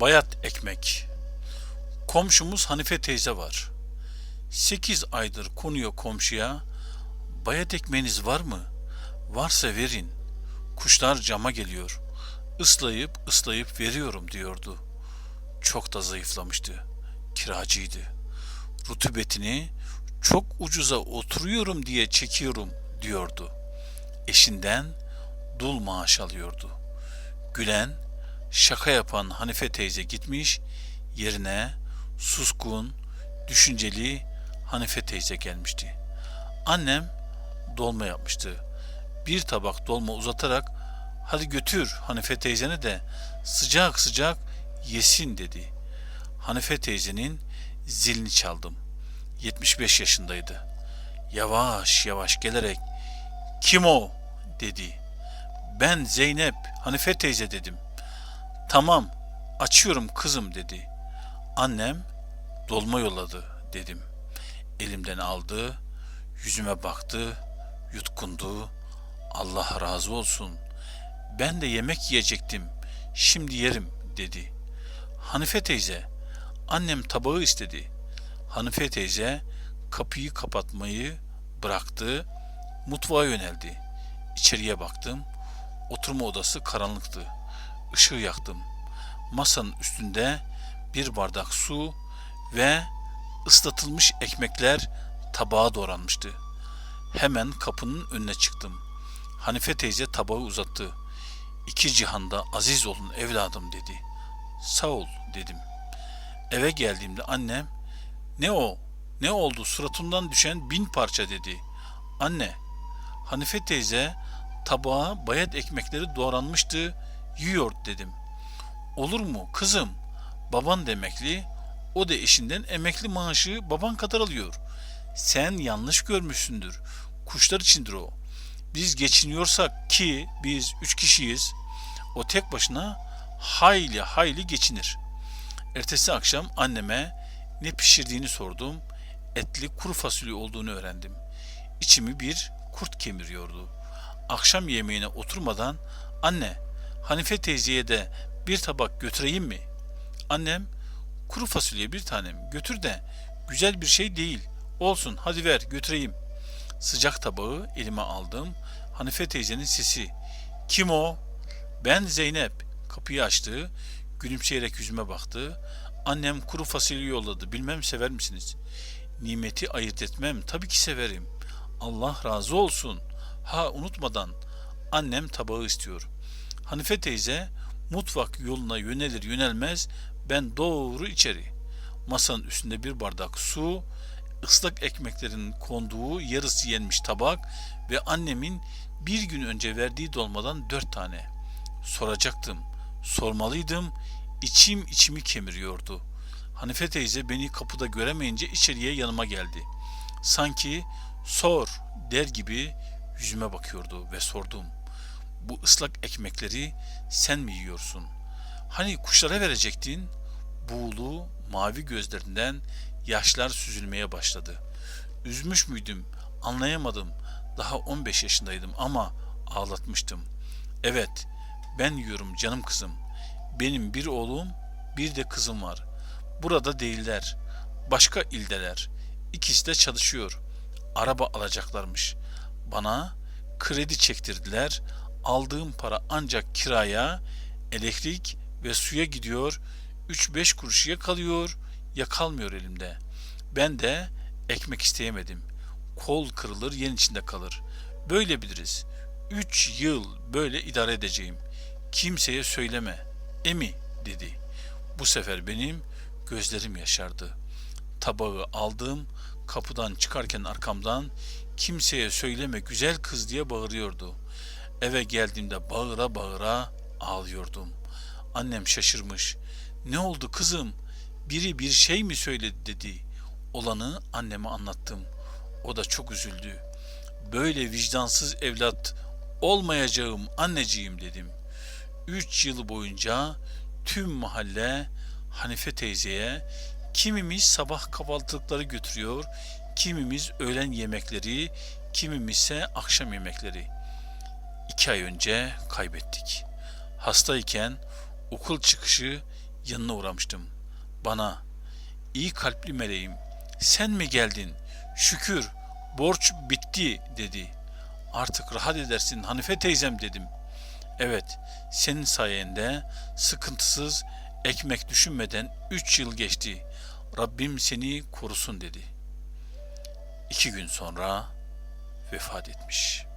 Bayat ekmek. Komşumuz Hanife teyze var. Sekiz aydır konuyor komşuya. Bayat ekmeğiniz var mı? Varsa verin. Kuşlar cama geliyor. Islayıp ıslayıp veriyorum diyordu. Çok da zayıflamıştı. Kiracıydı. Rutubetini çok ucuza oturuyorum diye çekiyorum diyordu. Eşinden dul maaş alıyordu. Gülen, şaka yapan Hanife teyze gitmiş, yerine suskun, düşünceli Hanife teyze gelmişti. Annem dolma yapmıştı. Bir tabak dolma uzatarak hadi götür Hanife teyzene de sıcak sıcak yesin dedi. Hanife teyzenin zilini çaldım. 75 yaşındaydı. Yavaş yavaş gelerek kim o dedi. Ben Zeynep Hanife teyze dedim. Tamam açıyorum kızım dedi. Annem dolma yolladı dedim. Elimden aldı, yüzüme baktı, yutkundu. Allah razı olsun. Ben de yemek yiyecektim. Şimdi yerim dedi. Hanife teyze, annem tabağı istedi. Hanife teyze kapıyı kapatmayı bıraktı, mutfağa yöneldi. İçeriye baktım. Oturma odası karanlıktı. Işığı yaktım. Masanın üstünde bir bardak su ve ıslatılmış ekmekler tabağa doğranmıştı. Hemen kapının önüne çıktım. Hanife teyze tabağı uzattı. İki cihanda aziz olun evladım dedi. Sağ ol dedim. Eve geldiğimde annem ne o ne oldu suratımdan düşen bin parça dedi. Anne Hanife teyze tabağa bayat ekmekleri doğranmıştı yiyor dedim. Olur mu kızım baban demekli o da eşinden emekli maaşı baban kadar alıyor. Sen yanlış görmüşsündür. Kuşlar içindir o. Biz geçiniyorsak ki biz üç kişiyiz. O tek başına hayli hayli geçinir. Ertesi akşam anneme ne pişirdiğini sordum. Etli kuru fasulye olduğunu öğrendim. İçimi bir kurt kemiriyordu. Akşam yemeğine oturmadan anne Hanife teyzeye de bir tabak götüreyim mi? Annem kuru fasulye bir tanem götür de güzel bir şey değil. Olsun hadi ver götüreyim. Sıcak tabağı elime aldım. Hanife teyzenin sesi. Kim o? Ben Zeynep. Kapıyı açtı. Gülümseyerek yüzüme baktı. Annem kuru fasulye yolladı. Bilmem sever misiniz? Nimeti ayırt etmem. Tabii ki severim. Allah razı olsun. Ha unutmadan annem tabağı istiyor. Hanife teyze mutfak yoluna yönelir yönelmez ben doğru içeri. Masanın üstünde bir bardak su, ıslak ekmeklerin konduğu yarısı yenmiş tabak ve annemin bir gün önce verdiği dolmadan dört tane. Soracaktım, sormalıydım, içim içimi kemiriyordu. Hanife teyze beni kapıda göremeyince içeriye yanıma geldi. Sanki sor der gibi yüzüme bakıyordu ve sordum. Bu ıslak ekmekleri sen mi yiyorsun? Hani kuşlara verecektin? Buğulu, mavi gözlerinden yaşlar süzülmeye başladı. Üzmüş müydüm? Anlayamadım. Daha 15 yaşındaydım ama ağlatmıştım. Evet, ben yiyorum canım kızım. Benim bir oğlum, bir de kızım var. Burada değiller. Başka ildeler. İkisi de çalışıyor. Araba alacaklarmış. Bana kredi çektirdiler. Aldığım para ancak kiraya, elektrik ve suya gidiyor. 3-5 kuruşuya kalıyor ya kalmıyor elimde. Ben de ekmek isteyemedim. Kol kırılır yen içinde kalır. Böyle biliriz. Üç yıl böyle idare edeceğim. Kimseye söyleme. Emi dedi. Bu sefer benim gözlerim yaşardı. Tabağı aldım. Kapıdan çıkarken arkamdan kimseye söyleme güzel kız diye bağırıyordu. Eve geldiğimde bağıra bağıra ağlıyordum. Annem şaşırmış. Ne oldu kızım? Biri bir şey mi söyledi dedi. Olanı anneme anlattım. O da çok üzüldü. Böyle vicdansız evlat olmayacağım anneciğim dedim. Üç yıl boyunca tüm mahalle Hanife teyzeye kimimiz sabah kahvaltılıkları götürüyor, kimimiz öğlen yemekleri, kimimizse akşam yemekleri. İki ay önce kaybettik. Hastayken okul çıkışı yanına uğramıştım. Bana, iyi kalpli meleğim, sen mi geldin? Şükür, borç bitti dedi. Artık rahat edersin Hanife teyzem dedim. Evet, senin sayende sıkıntısız ekmek düşünmeden üç yıl geçti. Rabbim seni korusun dedi. İki gün sonra vefat etmiş.''